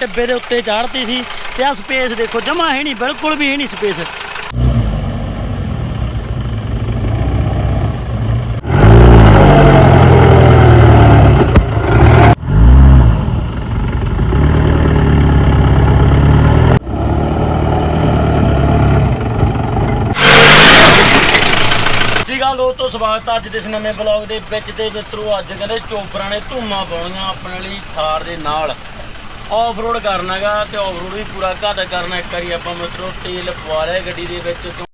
ਡੱਬੇ ਦੇ ਉੱਤੇ ਚੜ੍ਹਤੀ ਸੀ ਤੇ ਆ ਸਪੇਸ ਦੇਖੋ, ਜਮਾ ਹੈ ਨਹੀਂ, ਬਿਲਕੁਲ ਵੀ ਹੈ ਨਹੀਂ ਸਪੇਸ ਦੋਸਤੋ, ਸਵਾਗਤ ਹੈ ਅੱਜ ਦੇ ਇਸ ਨਵੇਂ ਬਲੌਗ ਦੇ ਵਿੱਚ ਤੇ ਮਿੱਤਰੋ, ਅੱਜ ਕਹਿੰਦੇ ਚੋਪਰਾਂ ਨੇ ਧੂਮਾਂ ਪਾਉਣੀਆਂ ਆਪਣੇ ਲਈ ਥਾਰ ਦੇ ਨਾਲ। ਆਫ ਰੋਡ ਕਰਨਾਗਾ ਤੇ ਆਫ ਰੋਡ ਵੀ ਪੂਰਾ ਘੱਟ ਕਰਨਾ ਇੱਕ ਵਾਰੀ ਆਪਾਂ ਮਿੱਤਰੋ, ਤੇਲ ਪਵਾ ਲਿਆ ਗੱਡੀ ਦੇ ਵਿੱਚ ਤੋਂ।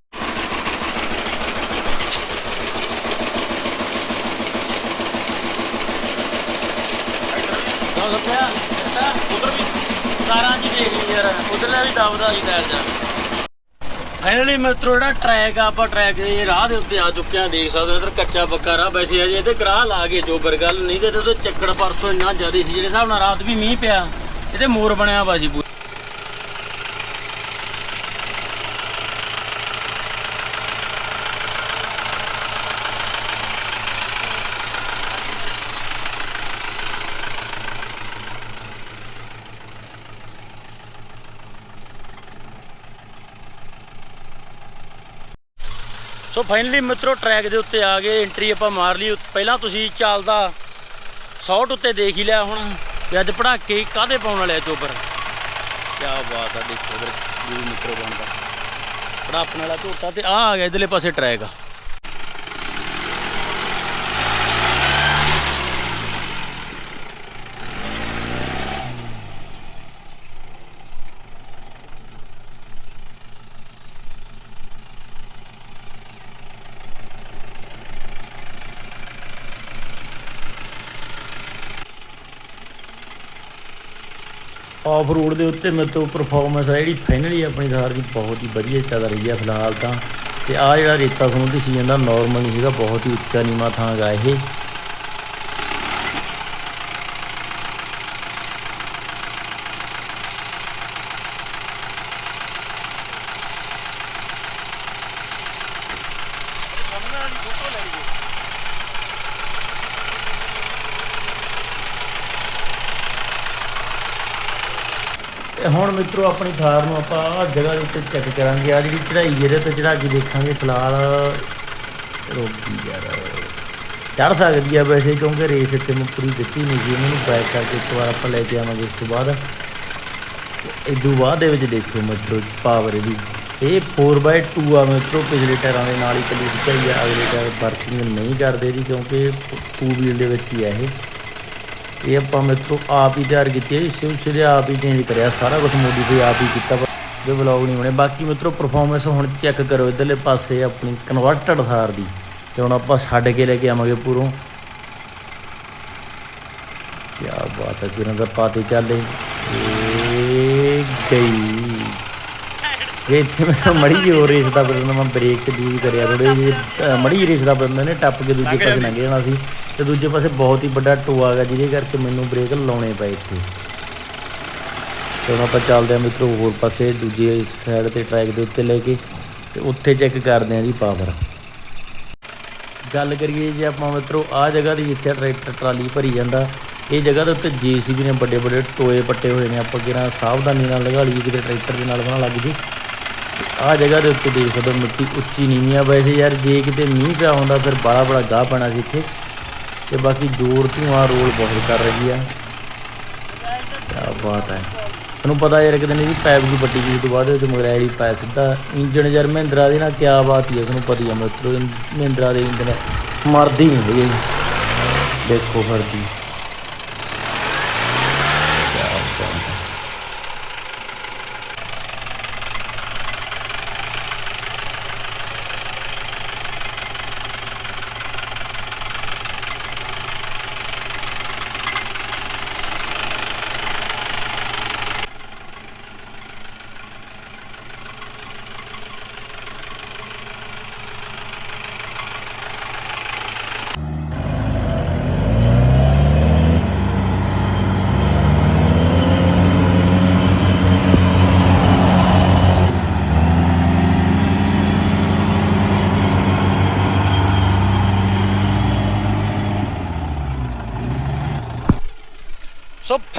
ਫਾਈਨਲੀ ਮਿੱਤਰੋ, ਜਿਹੜਾ ਟਰੈਕ ਆ, ਆਪਾਂ ਟਰੈਕ ਦੇ ਰਾਹ ਦੇ ਉੱਤੇ ਆ ਚੁੱਕੇ ਆ, ਦੇਖ ਸਕਦੇ ਹੋ ਇਧਰ ਕੱਚਾ ਪੱਕਾ ਰਾਹ ਵੈਸੇ ਅਜੇ ਇਹਦੇ ਕਰਾਹ ਲਾ ਕੇ ਜੋਬਰ ਗੱਲ ਨਹੀਂ ਤੇ ਉਹਦੇ ਚੱਕੜ ਪਰਸੋਂ ਇੰਨਾ ਜ਼ਿਆਦਾ ਸੀ, ਜਿਹੜੇ ਹਿਸਾਬ ਨਾਲ ਰਾਤ ਵੀ ਮੀਂਹ ਪਿਆ। ਇਹਦੇ ਮੋਰ ਬਣਿਆ ਵਾ ਸੀ ਸੋ ਫਾਈਨਲੀ ਮਿੱਤਰੋ ਟਰੈਕ ਦੇ ਉੱਤੇ ਆ ਗਏ ਐਂਟਰੀ ਆਪਾਂ ਮਾਰ ਲਈ। ਪਹਿਲਾਂ ਤੁਸੀਂ ਚੱਲਦਾ ਸ਼ਾਟ ਉੱਤੇ ਦੇਖ ਹੀ ਲਿਆ ਹੁਣ। ਵੀ ਅੱਜ ਪੜਾਕੇ ਕਾਦੇ ਪਾਉਣ ਵਾਲੇ ਆ ਚੋਬਰ ਕੀ ਬਾਤ ਆ ਦੇਖੋ ਇਧਰ ਵੀ ਮਿੱਤਰੋ ਬਣਦਾ। ਪੜਾਪਣ ਵਾਲਾ ਝੋਟਾ ਤੇ ਆ ਆ ਗਿਆ ਇਧਰਲੇ ਪਾਸੇ ਟਰੈਕ ਆਫ ਰੋਡ ਦੇ ਉੱਤੇ ਮੇਰੇ ਤੋਂ ਪਰਫਾਰਮੈਂਸ ਆ, ਜਿਹੜੀ ਫਾਈਨਲੀ ਆਪਣੀ ਕਾਰ ਦੀ ਬਹੁਤ ਹੀ ਵਧੀਆ ਚੱਲ ਰਹੀ ਹੈ ਫਿਲਹਾਲ ਤਾਂ। ਤੇ ਆ ਜਿਹੜਾ ਰੇਤਾ ਸਮੁੰਦਰੀ ਸੀ ਜਾਂਦਾ ਨਾਰਮਲ ਨਹੀਂ ਸੀਗਾ, ਬਹੁਤ ਹੀ ਉੱਚਾ ਨੀਵਾਂ ਥਾਂ ਹੈਗਾ ਇਹ। ਤੇ ਹੁਣ ਮਿੱਤਰੋ ਆਪਣੀ ਥਾਰ ਨੂੰ ਆਪਾਂ ਆਹ ਜਗ੍ਹਾ ਦੇ ਉੱਤੇ ਚੈੱਕ ਕਰਾਂਗੇ। ਆ ਜਿਹੜੀ ਚੜਾਈ ਇਹਦੇ ਤੇ ਚੜਾ ਕੇ ਦੇਖਾਂਗੇ, ਫਿਲਹਾਲ ਰੋਕੀ ਯਾਰ ਚੜ ਸਕਦੀ ਆ ਵੈਸੇ, ਕਿਉਂਕਿ ਰੇਸ ਇੱਥੇ ਮੈਂ ਪੂਰੀ ਦਿੱਤੀ ਨਹੀਂ ਸੀ ਇਹਨਾਂ ਨੂੰ ਬੈਕ ਕਰਕੇ ਇੱਕ ਵਾਰ ਆਪਾਂ ਲੈ ਕੇ ਆਵਾਂਗੇ ਇਸ ਤੋਂ ਬਾਅਦ। ਤੇ ਇਦੋਂ ਬਾਅਦ ਦੇ ਵਿੱਚ ਦੇਖਿਓ ਮਿੱਤਰੋ ਪਾਵਰ ਇਹਦੀ। ਇਹ 4x2 ਆ ਮਿੱਤਰੋ, ਪਿਛਲੇ ਟਾਇਰਾਂ ਦੇ ਨਾਲ ਹੀ ਕਲੀ ਖਿਚਾਈ ਆ ਅਗਲੇ ਟਾਇਰ ਵਰਕਿੰਗ ਨਹੀਂ ਕਰਦੇ ਇਹਦੀ ਕਿਉਂਕਿ ਟੂ ਵੀਲ ਦੇ ਵਿੱਚ ਹੀ ਆ ਇਹ। ਇਹ ਆਪਾਂ ਮਿੱਤਰੋ ਆਪ ਹੀ ਤਿਆਰ ਕੀਤੀ ਹੈ, ਇਸੇ ਉਸੇ ਦੇ ਆਪ ਹੀ ਚੇਂਜ ਕਰਿਆ, ਸਾਰਾ ਕੁਝ ਮੋਡੀਫਾਈ ਆਪ ਹੀ ਕੀਤਾ ਜੋ ਵਲੌਗ ਨਹੀਂ ਬਣੇ ਬਾਕੀ ਮਿੱਤਰੋ ਪਰਫਾਰਮੈਂਸ ਹੁਣ ਚੈੱਕ ਕਰੋ, ਇਧਰਲੇ ਪਾਸੇ ਆਪਣੀ ਕਨਵਰਟਡ ਥਾਰ ਦੀ। ਤੇ ਹੁਣ ਆਪਾਂ ਛੱਡ ਕੇ ਲੈ ਕੇ ਆਵਾਂਗੇ ਪੂਰੋਂ। ਕੀ ਬਾਤ ਹੈ ਜਿਨ੍ਹਾਂ ਦਾ ਪਾਤੇ ਚੱਲੇ ਇਹ ਗਈ। ਜੇ ਇੱਥੇ ਮੈਂ ਮੜੀ ਜਿਹੀ ਹੋਰ ਰੇਸ ਦਾ ਬਦਲਣਾ ਮੈਂ ਬ੍ਰੇਕ ਯੂਜ਼ ਕਰਿਆ। ਥੋੜੇ ਜਿਹੇ ਮੜੀ ਜਿਹੀ ਰੇਸ ਦਾ ਬਦਲਣਾ ਨੇ ਟੱਪ ਕੇ ਦੂਜੇ ਪਾਸੇ ਲੰਘ ਜਾਣਾ ਸੀ। ਤੇ ਦੂਜੇ ਪਾਸੇ ਬਹੁਤ ਹੀ ਵੱਡਾ ਟੋਆ ਹੈਗਾ ਜਿਹਦੇ ਕਰਕੇ ਮੈਨੂੰ ਬ੍ਰੇਕ ਲਾਉਣੇ ਪਏ ਇੱਥੇ। ਤੇ ਹੁਣ ਆਪਾਂ ਚੱਲਦੇ ਹਾਂ ਮਿੱਤਰੋ ਹੋਰ ਪਾਸੇ ਦੂਜੇ ਸਾਈਡ ਤੇ ਟਰੈਕ ਦੇ ਉੱਤੇ ਲੈ ਕੇ ਤੇ ਉੱਥੇ ਚੈੱਕ ਕਰਦੇ ਹਾਂ ਜੀ ਪਾਵਰ ਗੱਲ ਕਰੀਏ ਜੇ ਆਪਾਂ ਮਿੱਤਰੋ ਆਹ ਜਗ੍ਹਾ ਦੀ ਜਿੱਥੇ ਟਰੈਕਟਰ ਟਰਾਲੀ ਭਰੀ ਜਾਂਦਾ ਇਹ ਜਗ੍ਹਾ ਦੇ ਉੱਤੇ ਜੀਸੀਬੀ ਨੇ ਵੱਡੇ ਵੱਡੇ ਟੋਏ ਪੱਟੇ ਹੋਏ ਨੇ। ਆਪਾਂ ਕਿਹੜਾ ਸਾਵਧਾਨੀ ਨਾਲ ਲਗਾ ਲਈਏ ਕਿਤੇ ਟਰੈਕਟਰ ਦੇ ਨਾਲ ਬਣਾ ਲੱਗ ਜੇ ਆਹ ਜਗ੍ਹਾ ਦੇ ਉੱਤੇ ਦੇਖ ਸਕਦੇ ਹੋ ਮਿੱਟੀ ਉੱਚੀ ਨੀਵੀਂ ਆ। ਵੈਸੇ ਯਾਰ ਜੇ ਕਿਤੇ ਮੀਂਹ ਪਿਆ ਹੁੰਦਾ ਫਿਰ ਬੜਾ ਬੜਾ ਗਾਹ ਪੈਣਾ ਸੀ ਇੱਥੇ। ਤੇ ਬਾਕੀ ਜੋਰ ਧੂਆਂ ਰੋਲ ਬਹੁਤ ਕਰ ਰਹੀ ਆ। ਕੀ ਬਾਤ ਹੈ ਤੁਹਾਨੂੰ ਪਤਾ ਯਾਰ ਕਿਤੇ ਨਹੀਂ ਪੈਪ ਦੀ ਵੱਡੀ ਜੀ ਤੋਂ ਬਾਅਦ ਉਹ ਮਗਰੈਲੀ ਪੈ ਸਿੱਧਾ। ਇੰਜਣ ਯਾਰ ਮਹਿੰਦਰਾ ਦੀ ਨਾ ਕੀ ਬਾਤ ਹੀ ਹੈ ਤੁਹਾਨੂੰ ਪਤਾ ਹੀ ਆ ਮਿੱਤਰੋ, ਮਹਿੰਦਰਾ ਦੇ ਇੰਜਣ ਮਰਦੀ ਨਹੀਂ ਹੈਗੇ ਦੇਖੋ ਫਰਦੀ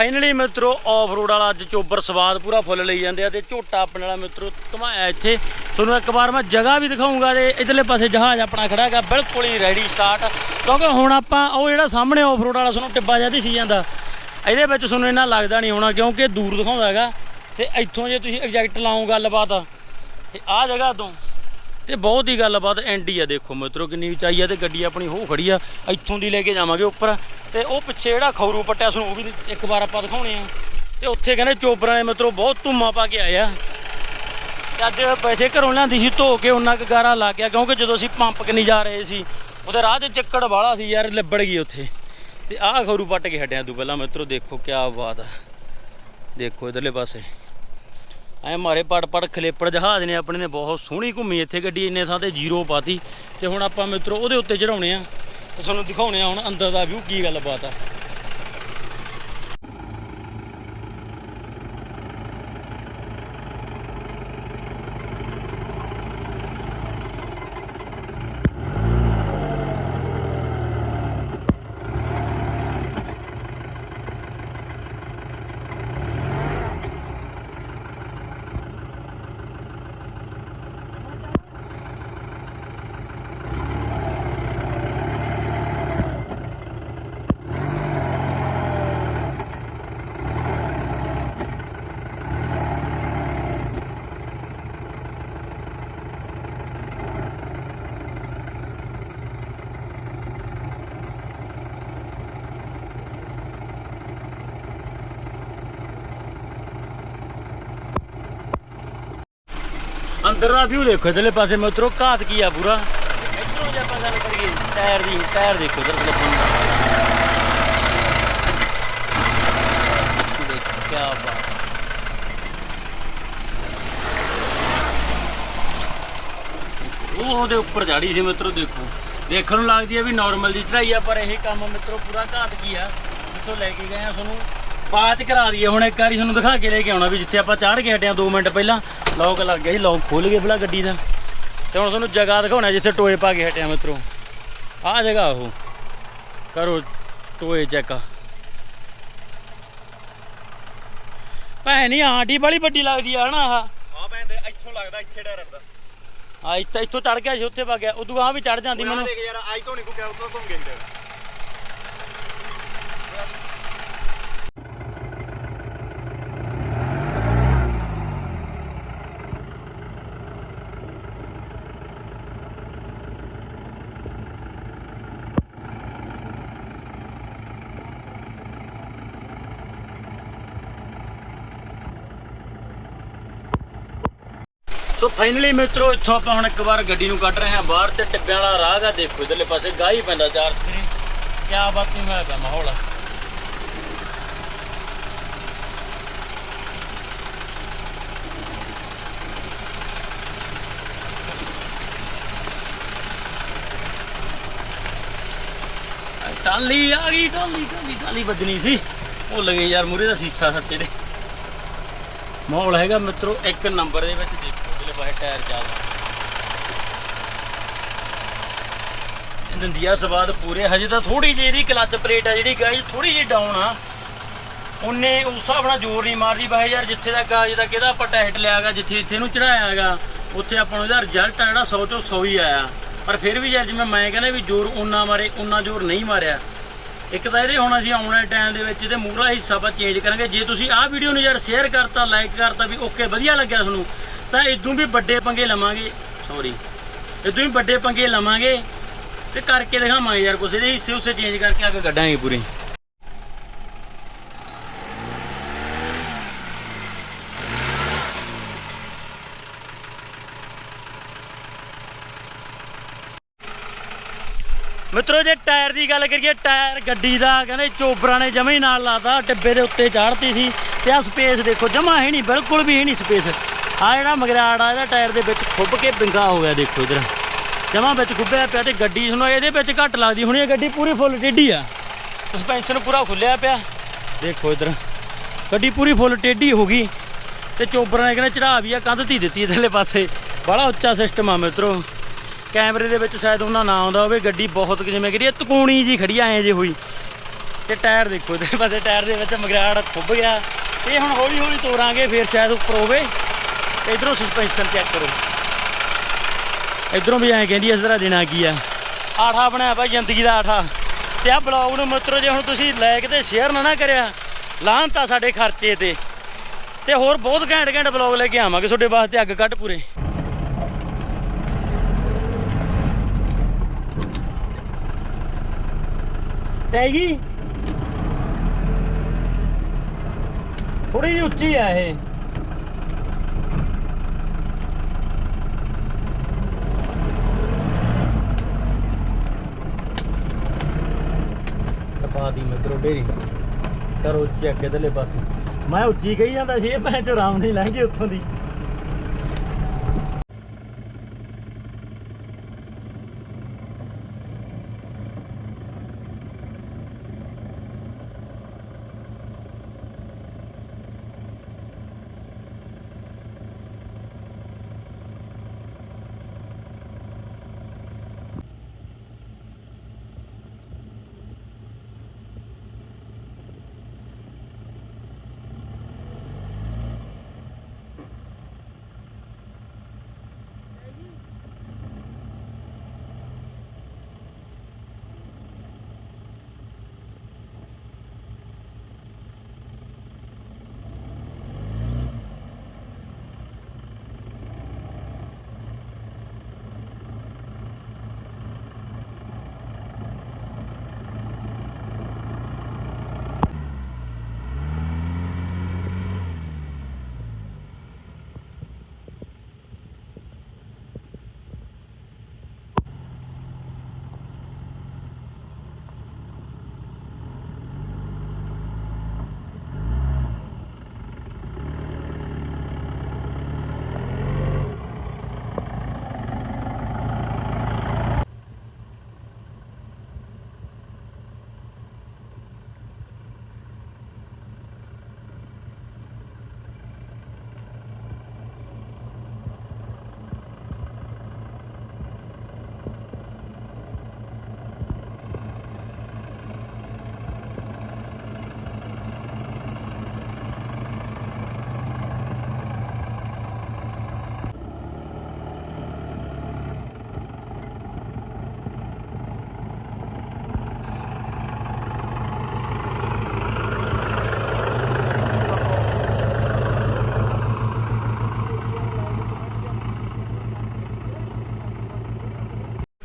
ਫਾਈਨਲੀ ਮਿੱਤਰੋ ਆਫ ਰੋਡ ਵਾਲਾ ਅੱਜ ਚੋਬਰ ਸਵਾਦ ਪੂਰਾ ਫੁੱਲ ਲਈ ਜਾਂਦੇ ਆ ਤੇ ਝੋਟਾ ਆਪਣੇ ਵਾਲਾ ਮਿੱਤਰੋ ਘਮਾਇਆ ਇੱਥੇ। ਤੁਹਾਨੂੰ ਇੱਕ ਵਾਰ ਮੈਂ ਜਗ੍ਹਾ ਵੀ ਦਿਖਾਉਂਗਾ ਤੇ ਇਧਰਲੇ ਪਾਸੇ ਜਹਾਜ਼ ਆਪਣਾ ਖੜਾ ਹੈਗਾ, ਬਿਲਕੁਲ ਹੀ ਰੈਡੀ ਸਟਾਰਟ ਕਿਉਂਕਿ ਹੁਣ ਆਪਾਂ ਉਹ ਜਿਹੜਾ ਸਾਹਮਣੇ ਆਫ ਰੋਡ ਵਾਲਾ, ਤੁਹਾਨੂੰ ਟਿੱਬਾ ਜਿਹਾ ਦਿਸੀ ਜਾਂਦਾ। ਇਹਦੇ ਵਿੱਚ ਤੁਹਾਨੂੰ ਇੰਨਾ ਲੱਗਦਾ ਨਹੀਂ ਹੋਣਾ ਕਿਉਂਕਿ ਦੂਰ ਦਿਖਾਉਂਦਾ ਹੈਗਾ। ਤੇ ਇੱਥੋਂ ਜੇ ਤੁਸੀਂ ਐਗਜ਼ੈਕਟ ਲਾਓ ਗੱਲਬਾਤ, ਤੇ ਆਹ ਜਗ੍ਹਾ ਤੋਂ ਤੇ ਬਹੁਤ ਹੀ ਗੱਲਬਾਤ ਐਂਡੀ ਆ, ਦੇਖੋ ਮਿੱਤਰੋ, ਕਿੰਨੀ ਉਚਾਈ ਆ ਤੇ ਗੱਡੀ ਆਪਣੀ ਹੋ ਖੜੀ ਆ, ਇੱਥੋਂ ਦੀ ਲੈ ਕੇ ਜਾਵਾਂਗੇ ਉੱਪਰ। ਤੇ ਉਹ ਪਿੱਛੇ ਜਿਹੜਾ ਖੌਰੂ ਪੱਟਿਆ ਸਾਨੂੰ ਉਹ ਵੀ ਇੱਕ ਵਾਰ ਆਪਾਂ ਦਿਖਾਉਣੇ ਆ। ਤੇ ਉੱਥੇ ਕਹਿੰਦੇ ਚੋਬਰਾਂ ਦੇ ਮਿੱਤਰੋ ਬਹੁਤ ਧੁੰਮਾ ਪਾ ਕੇ ਆਇਆ ਆ। ਅੱਜ ਪੈਸੇ ਘਰੋਂ ਲਿਆਂਦੀ ਸੀ, ਧੋ ਕੇ ਉਹਨਾਂ ਕੁ ਗਾਰਾ ਲਾ ਗਿਆ, ਕਿਉਂਕਿ ਜਦੋਂ ਅਸੀਂ ਪੰਪ ਕਨੀ ਜਾ ਰਹੇ ਸੀ, ਉਹਦੇ ਰਾਹ 'ਚ ਚੱਕੜ ਵਾਲਾ ਸੀ ਯਾਰ ਲੱਭੜ ਗਈ ਉੱਥੇ। ਤੇ ਆਹ ਖੌਰੂ ਪੱਟ ਕੇ ਹਟਿਆ ਤੂੰ ਪਹਿਲਾਂ ਮਿੱਤਰੋ, ਦੇਖੋ ਕੀ ਬਾਤ ਆ। ਦੇਖੋ ਇਧਰਲੇ ਪਾਸੇ। ਐ ਮਾਰੇ ਪੜ ਪੜ ਖਲੇਪੜ ਜਹਾਜ਼ ਨੇ ਆਪਣੇ ਨੇ ਬਹੁਤ ਸੋਹਣੀ ਘੁੰਮੀ ਇੱਥੇ ਗੱਡੀ ਇੰਨੇ ਥਾਂ ਤੇ ਜ਼ੀਰੋ ਪਾਤੀ ਤੇ ਹੁਣ ਆਪਾਂ ਮਿੱਤਰੋ ਉਹਦੇ ਉੱਤੇ ਚੜਾਉਣੇ ਆ ਤੁਹਾਨੂੰ ਦਿਖਾਉਣੇ ਆ ਹੁਣ ਅੰਦਰ ਦਾ ਵਿਊ ਕੀ ਗੱਲਬਾਤ ਆ। ਅੰਦਰ ਦਾ ਵਿਊ ਦੇਖੋ, ਇਧਰਲੇ ਪਾਸੇ ਮਿੱਤਰੋ ਘਾਤ ਕੀ ਆ ਪੂਰਾ। ਇਧਰੋਂ ਜੇ ਆਪਾਂ ਗੱਲ ਕਰੀਏ, ਟਾਇਰ ਦੀ, ਟਾਇਰ ਦੇਖੋ ਇਧਰ ਫਲਿੱਪਨ ਦੇਖੋ ਕੀ ਬਾਤ। ਉਹ ਉਹਦੇ ਉੱਪਰ ਚੜੀ ਸੀ ਮਿੱਤਰੋ, ਦੇਖੋ। ਦੇਖਣ ਨੂੰ ਲੱਗਦੀ ਹੈ ਵੀ ਨਾਰਮਲ ਦੀ ਚੜਾਈ ਆ, ਪਰ ਇਹ ਕੰਮ ਮਿੱਤਰੋ ਪੂਰਾ ਘਾਤ ਕੀ ਆ। ਜਿੱਥੋਂ ਲੈ ਕੇ ਗਏ ਆ ਤੁਹਾਨੂੰ। ਬਾਅਦ ਚ ਕਰਾ ਦਈਏ। ਹੁਣ ਇੱਕ ਵਾਰੀ ਤੁਹਾਨੂੰ ਦਿਖਾ ਕੇ ਲੈ ਕੇ ਆਉਣਾ ਵੀ ਜਿੱਥੇ ਆਪਾਂ ਚਾੜ ਕੇ ਹਟਿਆ 2 ਮਿੰਟ ਪਹਿਲਾਂ। ਲੌਕ ਲੱਗ ਗਿਆ ਜੀ ਲੌਕ ਖੁੱਲ ਗਿਆ ਭਲਾ ਗੱਡੀ ਦਾ। ਤੇ ਹੁਣ ਤੁਹਾਨੂੰ ਜਗ੍ਹਾ ਦਿਖਾਉਣਾ ਜਿੱਥੇ ਟੋਏ ਪਾ ਕੇ ਹਟਿਆ ਮਿੱਤਰੋ। ਆਹ ਜਗ੍ਹਾ ਉਹ। ਕਰੋ ਟੋਏ ਚੈੱਕ ਭੈਣੀ ਆਂਟੀ ਬੜੀ ਵੱਡੀ ਲੱਗਦੀ ਆ ਹਨਾ ਆਹ? ਆ ਪੈਂਦੇ ਇੱਥੋਂ ਲੱਗਦਾ ਇੱਥੇ ਡਰ ਦਾ ਆ ਇੱਥੇ ਇੱਥੋਂ ਚੜ ਗਿਆ ਸੀ ਉੱਥੇ ਵਗ ਗਿਆ। ਉਦੋਂ ਗਾਂ ਵੀ ਚੜ ਜਾਂਦੀ ਮੈਨੂੰ। ਦੇਖ ਯਾਰ ਆਈ ਤੋਂ ਨਹੀਂ ਕੋ ਕਿਹਾ ਉਤੋਂ ਘੁੰਮ ਗਿਆ ਸੀ ਸੋ ਫਾਈਨਲੀ ਮਿੱਤਰੋ, ਇੱਥੋਂ ਆਪਾਂ ਹੁਣ ਇੱਕ ਵਾਰ ਗੱਡੀ ਨੂੰ ਕੱਢ ਰਹੇ ਹਾਂ ਬਾਹਰ ਤੇ ਟਿੱਬਿਆਂ ਵਾਲਾ ਰਾਹ ਗਾ ਦੇਖੋ, ਇਧਰਲੇ ਪਾਸੇ ਗਾਹ ਪੈਂਦਾ ਚਾਰ ਸਪਰੇ ਕਿਆ ਬਾਤ ਨਹੀਂ ਹੋਇਆ ਪਿਆ ਮਾਹੌਲ ਟਾਲੀ ਆ ਗਈ ਟਾਲੀ ਟਾਲੀ ਟਾਲੀ ਵੱਜਣੀ ਸੀ। ਭੁੱਲ ਗਏ ਯਾਰ ਮੂਰੇ ਦਾ ਸੀਸਾ ਸੱਚੇ ਦੇ ਮਾਹੌਲ ਹੈਗਾ ਮਿੱਤਰੋ, ਇੱਕ ਨੰਬਰ ਦੇ ਵਿੱਚ ਦੇਖੋ। ਜਿਹੜੇ ਬਾਹਰ ਟਾਇਰ ਚੱਲਦਾ। ਇਹ ਸਵਾਦ ਪੂਰੇ, ਹਜੇ ਤਾਂ ਥੋੜੀ ਜਿਹੀ ਇਹਦੀ ਕਲੱਚ ਪਲੇਟ ਆ ਜਿਹੜੀ ਗਾਇਜ਼ ਥੋੜੀ ਜਿਹੀ ਡਾਊਨ ਆ। ਉਹਨੇ ਉਸ ਹਿਸਾਬ ਨਾਲ ਜ਼ੋਰ ਨਹੀਂ ਮਾਰਦੀ ਬਾਈ ਯਾਰ ਜਿੱਥੇ ਤੱਕ ਆ ਜਿਹਦਾ ਕਿਹਦਾ ਆਪਾਂ ਟੈਸਟ ਲਿਆਗਾ, ਜਿੱਥੇ ਇੱਥੇ ਨੂੰ ਚੜਾਇਆ ਉੱਥੇ ਆਪਾਂ ਨੂੰ ਇਹਦਾ ਰਿਜ਼ਲਟ ਆ ਜਿਹੜਾ 100 ਚੋਂ 100 ਹੀ ਆਇਆ। ਪਰ ਫਿਰ ਵੀ ਯਾਰ ਜਿਵੇਂ ਮੈਂ ਕਹਿੰਦਾ ਵੀ ਜ਼ੋਰ ਉਨਾ ਮਾਰੇ ਉਨਾ ਜ਼ੋਰ ਨਹੀਂ ਮਾਰਿਆ। ਇੱਕ ਤਾਂ ਇਹਦੇ ਹੁਣ ਅਸੀਂ ਆਉਣ ਵਾਲੇ ਟਾਈਮ ਦੇ ਵਿੱਚ ਇਹਦੇ ਮੂਹਰਾ ਹਿੱਸਾ ਆਪਾਂ ਚੇਂਜ ਕਰਾਂਗੇ। ਜੇ ਤੁਸੀਂ ਆਹ ਵੀਡੀਓ ਨੂੰ ਯਾਰ ਸ਼ੇਅਰ ਕਰਤਾ ਲਾਈਕ ਕਰਤਾ, ਵੀ ਓਕੇ ਵਧੀਆ ਲੱਗਿਆ ਤੁਹਾਨੂੰ ਤਾਂ ਇਦੋਂ ਵੀ ਵੱਡੇ ਪੰਗੇ ਲਵਾਂਗੇ ਸੌਰੀ ਇਦੋਂ ਵੀ ਵੱਡੇ ਪੰਗੇ ਲਵਾਂਗੇ ਤੇ ਕਰਕੇ ਦਿਖਾਵਾਂਗੇ ਯਾਰ ਕੁਛ, ਇਹਦੇ ਹਿੱਸੇ ਉਸੇ ਚੇਂਜ ਕਰਕੇ ਅੱਗੇ ਕੱਢਾਂਗੇ ਪੂਰੀ। ਮਿੱਤਰੋ, ਜੇ ਟਾਇਰ ਦੀ ਗੱਲ ਕਰੀਏ, ਟਾਇਰ ਗੱਡੀ ਦਾ ਕਹਿੰਦੇ ਚੋਬਰਾਂ ਨੇ ਜਮੇ ਹੀ ਨਾਲ ਲਾਤਾ ਟਿੱਬੇ ਦੇ ਉੱਤੇ ਚਾੜਤੀ ਸੀ ਤੇ ਆ ਸਪੇਸ ਦੇਖੋ, ਜਮਾ ਹੈ ਨਹੀਂ, ਬਿਲਕੁਲ ਵੀ ਹੈ ਨਹੀਂ ਸਪੇਸ ਆ ਜਿਹੜਾ ਮਗਰਾੜ ਆ ਇਹਦਾ ਟਾਇਰ ਦੇ ਵਿੱਚ ਖੁੱਬ ਕੇ ਬਿੰਗਾ ਹੋ ਗਿਆ ਦੇਖੋ ਇਧਰ। ਜਮਾ ਵਿੱਚ ਖੁੱਬਿਆ ਪਿਆ ਤੇ ਗੱਡੀ ਸੁਣੋ ਇਹਦੇ ਵਿੱਚ ਘੱਟ ਲੱਗਦੀ ਹੁਣ ਇਹ ਗੱਡੀ ਪੂਰੀ ਫੁੱਲ ਟੇਢੀ ਆ। ਸਸਪੈਂਸ਼ਨ ਪੂਰਾ ਖੁੱਲਿਆ ਪਿਆ। ਦੇਖੋ ਇਧਰ ਗੱਡੀ ਪੂਰੀ ਫੁੱਲ ਟੇਢੀ ਹੋ ਗਈ ਤੇ ਚੋਬਰਾਂ ਨੇ ਕਹਿੰਦੇ ਚੜਾ ਵੀ ਆ ਕੰਧ ਧੀ ਦਿੱਤੀ ਇਧਰਲੇ ਪਾਸੇ। ਬੜਾ ਉੱਚਾ ਸਿਸਟਮ ਆ ਮਿੱਤਰੋ। ਕੈਮਰੇ ਦੇ ਵਿੱਚ ਸ਼ਾਇਦ ਉਹਨਾਂ ਨਾ ਆਉਂਦਾ ਹੋਵੇ ਗੱਡੀ ਬਹੁਤ ਜਿਵੇਂ ਕਰੀਏ ਤਕੂਣੀ ਜੀ ਖੜੀ ਐ ਜੇ ਹੋਈ। ਤੇ ਟਾਇਰ ਦੇਖੋ ਇਹਦੇ ਪਾਸੇ ਟਾਇਰ ਦੇ ਵਿੱਚ ਮਗਰਾੜ ਖੁੱਭ ਗਿਆ। ਇਹ ਹੁਣ ਹੌਲੀ ਹੌਲੀ ਤੋਰਾਂਗੇ ਫਿਰ ਸ਼ਾਇਦ ਉੱਪਰ ਹੋਵੇ। ਤੇ ਇਧਰੋਂ ਸਸਪੈਂਸ਼ਨ ਚੈੱਕ ਕਰੋ। ਇਧਰੋਂ ਵੀ ਐਂ ਕਹਿੰਦੀ ਇਸ ਤਰ੍ਹਾਂ ਦੇਣਾ ਕੀ ਆ? ਆਠਾ ਬਣਾਇਆ ਭਾਈ, ਜ਼ਿੰਦਗੀ ਦਾ ਆਠਾ। ਤੇ ਆ ਬਲੌਗ ਨੂੰ ਮਿੱਤਰੋ, ਜੇ ਹੁਣ ਤੁਸੀਂ ਲਾਈਕ ਤੇ ਸ਼ੇਅਰ ਨਾ ਨਾ ਕਰਿਆ, ਲਾਹਨਤਾ ਸਾਡੇ ਖਰਚੇ ਤੇ। ਤੇ ਹੋਰ ਬਹੁਤ ਘੈਂਟ ਘੈਂਟ ਬਲੌਗ ਲੈ ਕੇ ਆਵਾਂਗੇ ਤੁਹਾਡੇ ਵਾਸਤੇ, ਅੱਗ ਕੱਢ ਪੂਰੇ। ਟੈਗੀ ਥੋੜੀ ਜਿਹੀ ਉੱਚੀ ਆ ਇਹ। ਟਪਾ ਦੀ ਮਿੱਤਰੋ ਢੇਰੀ ਕਰੋ ਚੈੱਕ ਇਧਰਲੇ ਪਾਸੇ। ਮੈਂ ਉੱਚੀ ਕਹੀ ਜਾਂਦਾ ਸੀ ਇਹ ਮੈਂ ਚ ਆਰਾਮ ਨਹੀਂ ਲੰਘੇ ਉੱਥੋਂ ਦੀ।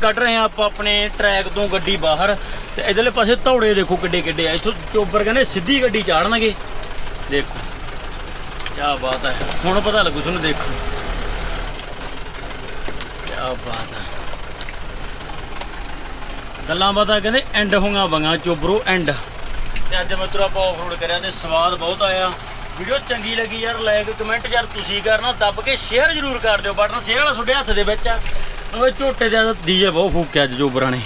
ਕੱਢ ਰਹੇ ਆ ਆਪਾਂ ਆਪਣੇ ਟਰੈਕ ਤੋਂ ਗੱਡੀ ਬਾਹਰ। ਤੇ ਇਧਰਲੇ ਪਾਸੇ ਧੌੜੇ ਦੇਖੋ ਕਿੱਡੇ ਕਿੱਡੇ ਆ। ਇੱਥੋਂ ਚੋਬਰ ਕਹਿੰਦੇ ਸਿੱਧੀ ਗੱਡੀ ਚਾੜਨਗੇ। ਦੇਖੋ ਕੀ ਬਾਤ ਹੈ ਹੁਣ ਪਤਾ ਲੱਗੂ ਤੁਹਾਨੂੰ ਦੇਖੋ ਕੀ ਬਾਤ ਹੈ ਗੱਲਾਂ ਬਾਤਾਂ ਕਹਿੰਦੇ ਐਂਡ ਹੋਗਾ ਬੰਗਾ ਚੋਬਰੋ ਐਂਡ ਤੇ ਅੱਜ ਮਿੱਤਰੋ ਆਪਾਂ ਆਫਰੋਡ ਕਰਿਆ ਤੇ ਸਵਾਦ ਬਹੁਤ ਆਇਆ। ਵੀਡੀਓ ਚੰਗੀ ਲੱਗੀ ਯਾਰ ਲਾਈਕ ਕਮੈਂਟ ਯਾਰ ਤੁਸੀਂ ਕਰਨਾ, ਦੱਬ ਕੇ ਸ਼ੇਅਰ ਜ਼ਰੂਰ ਕਰ ਦਿਓ। ਬਟਨ ਸ਼ੇਅਰ ਵਾਲਾ ਤੁਹਾਡੇ ਹੱਥ ਦੇ ਵਿੱਚ ਆ। ਉਹ ਝੋਟੇ ਦਾ ਡੀਜੇ ਬਹੁਤ ਫੂਕਿਆ ਅੱਜ ਜੋਬਰਾਂ ਨੇ